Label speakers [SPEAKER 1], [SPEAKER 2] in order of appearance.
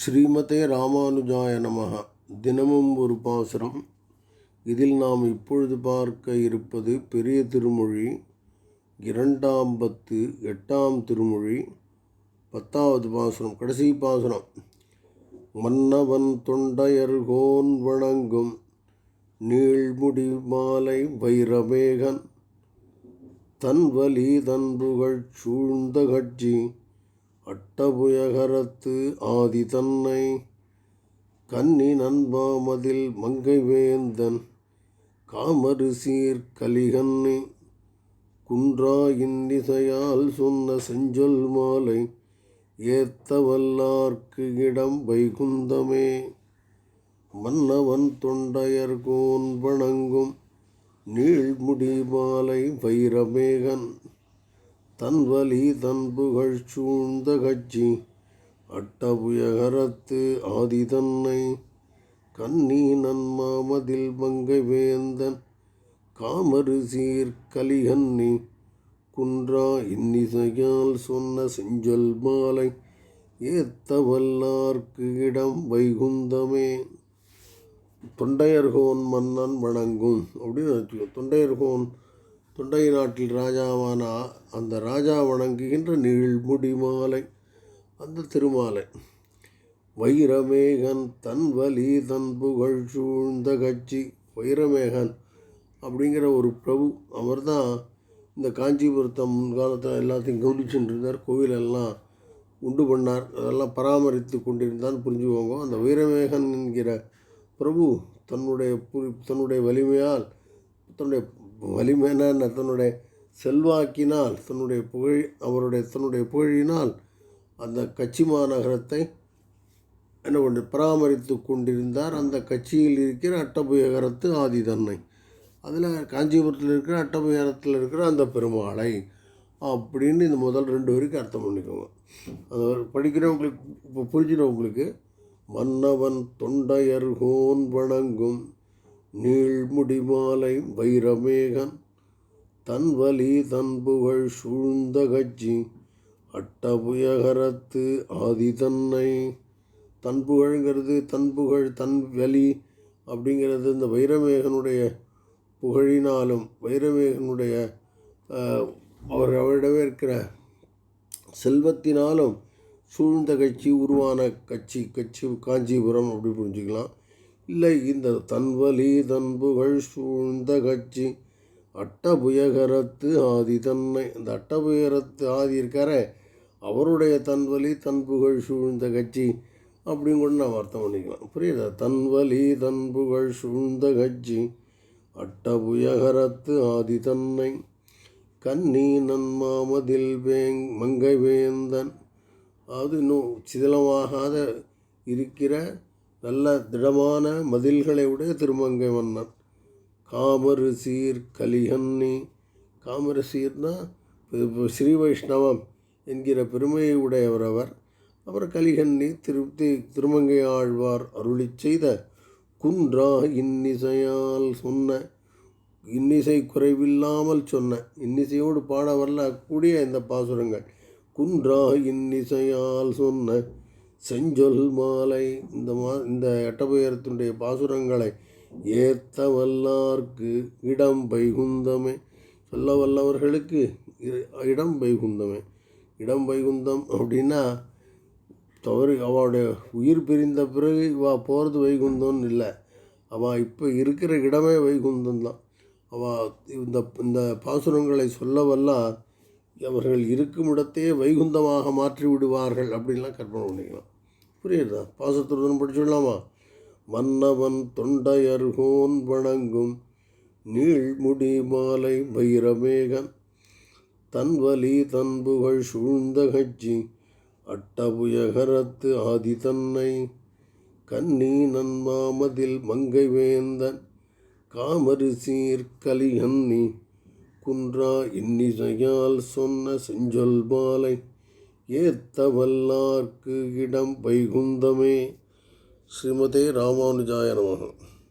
[SPEAKER 1] ஸ்ரீமதே ராமானுஜாய நமக. தினமும் ஒரு பாசுரம். இதில் நாம் இப்பொழுது பார்க்க இருப்பது பெரிய திருமொழி இரண்டாம் பத்து எட்டாம் திருமொழி பத்தாவது பாசுரம் கடைசி பாசுரம். மன்னவன் தொண்டையர்கோன் வணங்கும் நீள்முடி மாலை வைரமேகன் தன்வலி தன்புகள் சூழ்ந்த கட்சி அட்டபுயகரத்து ஆதி தன்னை கன்னி நண்பாமதில் மங்கை வேந்தன் காமரு சீர் கலிகன்னி குன்றா இன்னிசையால் சொன்ன செஞ்சொல் மாலை ஏத்த வல்லார்க்கு இடம் வைகுந்தமே. மன்னவன் தொண்டையர்கோன் வணங்கும் நீள்முடி மாலை வைரமேகன் தன்வலி தன்புகழ் சூழ்ந்த கட்சி அட்டபுயகரத்து ஆதி தன்னை கன்னி நன்மாமதில் மங்கை வேந்தன் காமரு சீர் கலிகன்னி குன்றா இன்னிசையால் சொன்ன செஞ்சொல் மாலை ஏத்த வல்லார்க்கு இடம் வைகுந்தமே. தொண்டையர்கோன் மன்னன் வணங்கும். அப்படின்னு வச்சுக்கோ. தொண்டையர்கோன் தொண்டை நாட்டில் ராஜாவான அந்த ராஜா வணங்குகின்ற நீழ்முடி மாலை அந்த திருமாலை. வைரமேகன் தன் வலி தன் புகழ் சூழ்ந்த கட்சி வைரமேகன் அப்படிங்கிற ஒரு பிரபு. அவர் தான் இந்த காஞ்சிபுரத்தை முன்காலத்தில் எல்லாத்தையும் கவனிச்சுட்டு இருந்தார் கோவிலெல்லாம் உண்டு பண்ணார். அதெல்லாம் பராமரித்து கொண்டிருந்தான்னு புரிஞ்சுக்கோங்க. அந்த வீரமேகன் என்கிற பிரபு தன்னுடைய புரி தன்னுடைய வலிமையால் தன்னுடைய வலிமையான தன்னுடைய செல்வாக்கினால் தன்னுடைய புகழ் அவருடைய தன்னுடைய புகழினால் அந்த கட்சி மாநகரத்தை என்ன கொண்டு பராமரித்து கொண்டிருந்தார். அந்த கட்சியில் இருக்கிற அட்டபுயகரத்து ஆதி தன்னை. அதில் காஞ்சிபுரத்தில் இருக்கிற அட்டபுயகரத்தில் இருக்கிற அந்த பெருமாளை அப்படின்னு இந்த முதல் ரெண்டு வரைக்கும் அர்த்தம் பண்ணிக்கோங்க. அது படிக்கிறவங்களுக்கு இப்போ புரிஞ்சினவங்களுக்கு மன்னவன் தொண்டையர்கோன் வணங்கும் நீள்முடி மாலை வைரமேகன் தன் வலி சூழ்ந்த கட்சி அட்டபுயகரத்து ஆதி தன்னை தன்புகழ்ங்கிறது தன்புகழ் தன் தன் வலி அப்படிங்கிறது இந்த வைரமேகனுடைய புகழினாலும் வைரமேகனுடைய அவர் அவரிடமே இருக்கிற செல்வத்தினாலும் சூழ்ந்த கட்சி உருவான கட்சி கட்சி காஞ்சிபுரம் அப்படி புரிஞ்சுக்கலாம். இல்லை. இந்த தன்வலி தன்புகள் சூழ்ந்த கட்சி அட்டபுயகரத்து ஆதி தன்னை. இந்த அட்டபுயகரத்து ஆதி இருக்கார அவருடைய தன்வலி தன்புகள் சூழ்ந்த கட்சி அப்படின்னு கூட அர்த்தம் பண்ணிக்கலாம். புரியுதா? தன்வலி தன்புகள் சூழ்ந்த கட்சி அட்டபுயகரத்து ஆதி தன்னை. கன்னி நன்மாமதில் வேங் மங்கை வேந்தன் அது இன்னும் சிதிலமாகாத இருக்கிற நல்ல திடமான மதில்களை உடைய திருமங்கை மன்னன். காமரு சீர் கலிகன்னி காமரு சீர்னா ஸ்ரீ வைஷ்ணவம் என்கிற பெருமையை உடையவர் அவர். அவர் கலிகன்னி திருப்தி திருமங்கை ஆழ்வார் அருளி செய்த குன்றா இன்னிசையால் சொன்ன இன்னிசை குறைவில்லாமல் சொன்ன இன்னிசையோடு பாட வரல கூடிய இந்த பாசுரங்கள். குன்றா இன்னிசையால் சொன்ன செஞ்சொல் மாலை இந்த மா இந்த எட்டபுயரத்தினுடைய பாசுரங்களை ஏத்த வல்லார்க்கு இடம் வைகுந்தமே. சொல்ல வல்லவர்களுக்கு இடம் வைகுந்தமே. இடம் வைகுந்தம் அப்படின்னா தவறு அவளுடைய உயிர் பிரிந்த பிறகு இவா போகிறது வைகுந்தம்னு இல்லை. அவள் இப்போ இருக்கிற இடமே வைகுந்தம் தான் அவள் இந்த இந்த பாசுரங்களை சொல்ல வல்லார் அவர்கள் இருக்கும் இடத்தையே வைகுந்தமாக மாற்றி விடுவார்கள் அப்படின்லாம் கற்பனை பண்ணிக்கலாம். புரியுதா? பாசத்துடன் படிச்சுடலாமா? மன்னவன் தொண்டையர்கோன் வணங்கும் நீழ்முடி மாலை வைரமேகன் தன்வலி தன்புகள் சூழ்ந்த கட்சி அட்டபுயகரத்து ஆதி தன்னை கன்னி நன்மாமதில் மங்கை வேந்தன் காமரு குன்றா இன்னிசையால் சொன்ன செஞ்சொல் மாலை ஏத்த வல்லார்க்கு இடம் வைகுந்தமே ஸ்ரீமதே ராமானுஜாய நமகம்